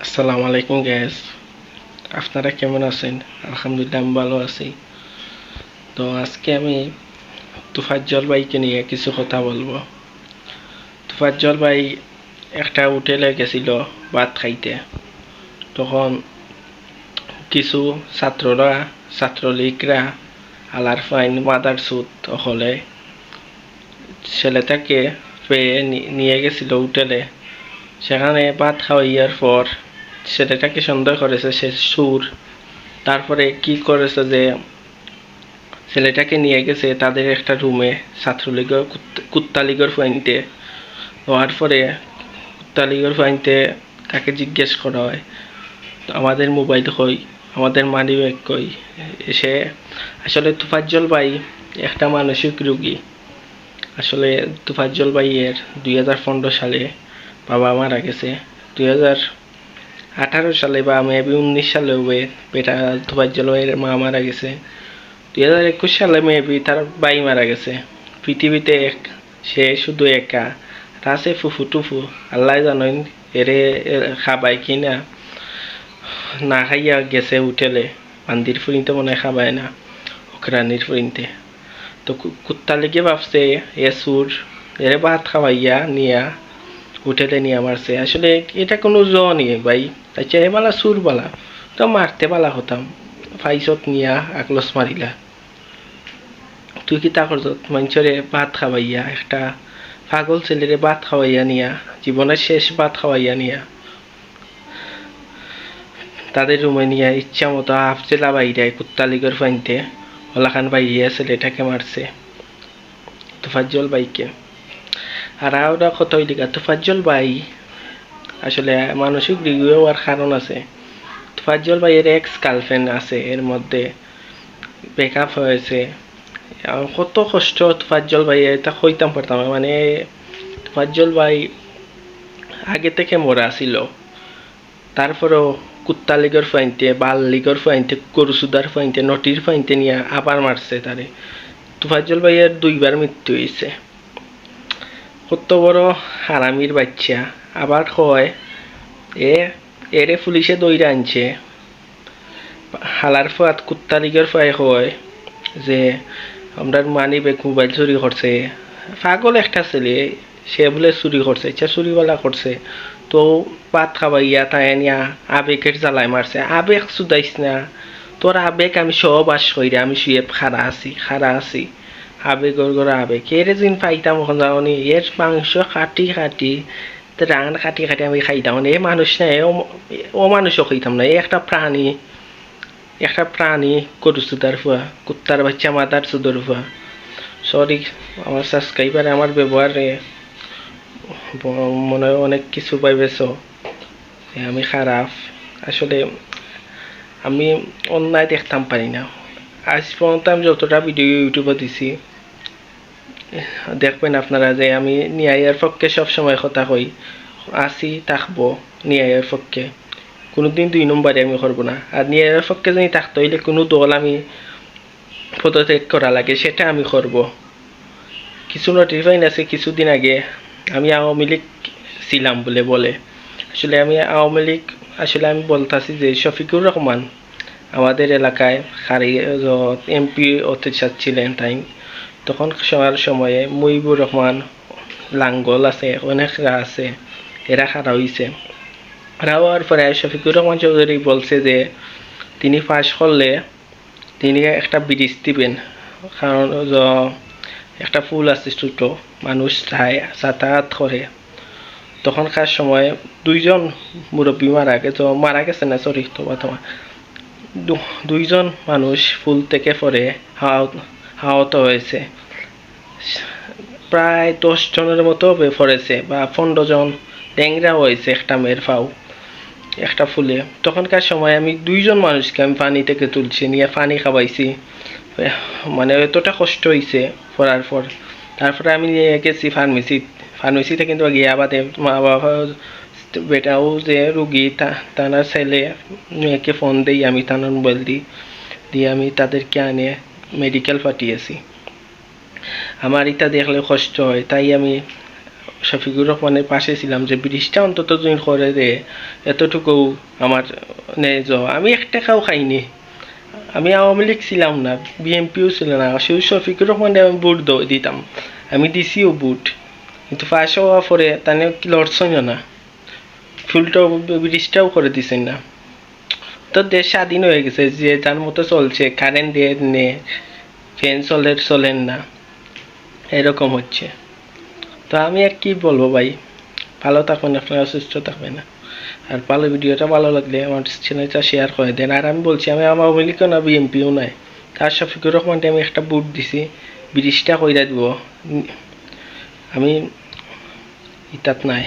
আসসালামু আলাইকুম গ্যাস আপনারা কেমন আছেন? আলহামদুলিল্লাহ, আমি ভালো আছি। তো আজকে আমি তুফাজ্জল ভাইকে নিয়ে কিছু কথা বলব। তুফাজ্জল ভাই একটা হোটেলে গেছিল ভাত খাইতে। তখন কিছু ছাত্ররা, ছাত্রলীগরা, আলার ফাইন, মাদার সুদ হলে ছেলেটাকে পেয়ে নিয়ে গেছিল হোটেলে। সেখানে ভাত খাওয়াইয়ার পর ছেলেটাকে সন্দেহ করেছে, সে সুর। তারপরে কি করেছে যে ছেলেটাকে নিয়ে গেছে তাদের একটা রুমে ছাত্রলীগের কুত- কুত্তা ফাইনতে হওয়ার পরে কুত্তা লীগের ফাইনতে তাকে জিজ্ঞেস করা হয় আমাদের মোবাইল কই? আমাদের মানি ব্যাগ কই? সে আসলে তুফাজ্জল ভাই একটা মানসিক রুগী। আসলে তুফাজ্জল ভাইয়ের দুই হাজার পনেরো সালে বাবা মারা গেছে। দুই হাজার আঠারো সালে বা মেবি উনিশ সালে বেটা তুফাজ্জল ভাইয়ের মা মারা গেছে। দুই হাজার একুশ সালে মেবি তার বাই মারা গেছে। পৃথিবীতে এক, সে শুধু একা। রাসে ফুফু টুফু, আল্লাহ জানেন এরে এর খাবাই কিনা। না খাইয়া গেছে উঠেলে মান্দির ফুরিনতে মনে হয় খাবায় না ওকরানির ফুরিনতে। তো কু- কুত্তা লেগে ভাবছে, এ সুর এরে ভাত খাওয়াইয়া নিয়া হোটেলে নিয়ে মারছে। আসলে এটা কোনো জ নিয়ে ভাই। আচ্ছা এ বালা সুর বালা তো মারতে বালা হতাম। ফাইসত নিয়া আকলস মারিলা। তুই কি তা করত মানুষরে ভাত খাওয়াইয়া, একটা পাগল ছেলেরে ভাত খাওয়াইয়া নিয়া, জীবনের শেষ ভাত খাওয়াইয়া নিয়া, তাদের রুমে নিয়ে ইচ্ছা মতো হাফচেলা বাইরে কুত্তা লিগের ফাইনতে। ওলাখান বাইরিয়া ছেলেটাকে মারছে। তোফাজ্জল বাইকে আর ওরা কত লিগা? তোফাজ্জল বাই আসলে মানসিক রিভিউ হওয়ার কারণ আছে। তোফাজ্জল ভাইয়ের এক্স গার্লফ্রেন্ড আছে, এর মধ্যে ব্রেকআপ হয়েছে। কত কষ্ট তোফাজ্জল ভাই, এটা হইতাম পারতাম মানে তোফাজ্জল ভাই আগে থেকে মরা ছিল। তারপরেও কুত্তা লিগর ফাইনতে বাল লিগর ফাইনতে গরুসুদার ফাইনতে নটির ফাইনতে নিয়ে আবার মারছে তারে। তুফাজ্জল ভাইয়ের দুইবার মৃত্যু হয়েছে কত বড় হারামির বাচ্চা। আবার কয়, এ, এরে পুলিশে দইরা আনছে। হালার ফাত কুত্তা লিগের ফায় কয়, যে, আমরা মানি ব্যাগ মোবাইল চুরি করছে। পাগল একটা ছেলে, সে বলে চুরি করছে ইচ্ছা চুরিওয়ালা করছে। তো পাত খাবাইয়া তাই নিয়া আবেগের জ্বালাই মারছে। আবেগ চুদাইস না। তোর আবেগ আমি সব আস কইরা আমি শুয়ে খারা আছি খারা আছি। আবেগর গড় আবেগ। এর দিন পাইতাম ওখান যাওনি এর মাংস কাটি কাটি রান কাটি কাটি আমি খাইতাম। এ মানুষ না ও- মানুষও খাইতাম না। এ একটা প্রাণী একটা প্রাণী গরু সুদার ফুয়া কুত্তার বাচ্চা মাদার সুদর ফুয়া সরি আমার সাবস্ক্রাইবারে আমার ব্যবহারে মনে হয় অনেক কিছু পাইবেছ আমি খারাপ আসলে আমি অন্যায় দেখতাম পারি না। আজ পর্যন্ত আমি যতটা ভিডিও ইউটিউবে দিছি, দেখবেন আপনারা যে আমি ন্যায়ের পক্ষে সবসময় কথা কই আছি থাকব ন্যায়ের পক্ষে। কোনোদিন দুই নম্বরে আমি করব না। আর ন্যায়ের পক্ষে যদি থাকতে হইলে কোনো দল আমি পদত্যাগ করা লাগে, সেটা আমি করব। কিছু নোটিফাইন আছে কিছুদিন আগে, আমি আওয়ামী লীগ ছিলাম বলে বলে। আসলে আমি আওয়ামী লীগ, আসলে আমি বলতাছি যে শফিকুর রহমান আমাদের এলাকায় খারি এমপি হতে চাচ্ছিলেন তাই। তখন সময়ে মুইবুর রহমান, লাঙ্গল আছে অনেকরা আছে, এরা খারা হইছে। খারা হওয়ার পরে শফিকুর রহমান চৌধুরী বলছে যে, তিনি পাশ করলে তিনি একটা ব্রিজ দিবেন। কারণ একটা ফুল আছে ছোটো, মানুষ যায় যাতায়াত করে। তখনকার সময় দুইজন মুরব্বী মারা গেছে মারা গেছে না, সরি তোমা তোমার দুইজন মানুষ ফুল থেকে পরে আহত হয়েছে। প্রায় দশ জনের মতো পড়েছে বা পনেরো জন ট্যাংরা হয়েছে একটা মেয়ের ফাও একটা ফুলে। তখনকার সময় আমি দুইজন মানুষকে আমি পানি থেকে তুলছি, নিয়ে পানি খাওয়াইছি। মানে এতটা কষ্ট হয়েছে পড়ার পর। তারপরে আমি নিয়ে গেছি ফার্মেসি ফার্মেসিতে কিন্তু গিয়ে আবার মা বাবা বেটাও যে রুগী, তা তার ছেলে, মেয়েকে ফোন দিই, আমি তার মোবাইল দিই, দিয়ে আমি তাদেরকে আনে মেডিকেল পাঠিয়েছি। আমার এটা দেখলে কষ্ট হয়, তাই আমি শফিকুর রহমানের পাশে ছিলাম যে ব্রিজটা অন্তত যদি করে দে, এতটুকু আমার ন্যায্য আমি এক টাকাও খাইনি। আমি আওয়ামী লীগ ছিলাম না বিএনপিও ছিল না সেই শফিকুর রহমানের আমি বুট দিতাম। আমি দিছিও বুট কিন্তু পাশ হওয়ার পরে কি লড়ছই না। ফুলটাও, ব্রিজটাও করে দিছেন না। তো দেশ স্বাধীন হয়ে গেছে, যে যার মতো চলছে কারেন্ট দিয়ে নে ফ্যান চলে, চলেন না। এরকম হচ্ছে। তো আমি আর কি বলব ভাই? ভালো থাকবেন আপনারা সুস্থ থাকবেন। না আর ভালো ভিডিওটা ভালো লাগলে আমার চ্যানেলটা শেয়ার করে দেন। আর আমি বলছি, আমি আমার আওয়ামী লীগও না বিএনপিও নাই। তার শফিকুর রহমানকে আমি একটা বুট দিছি, ব্রিজটা কইরা দিব। আমি, ইতাত নাই।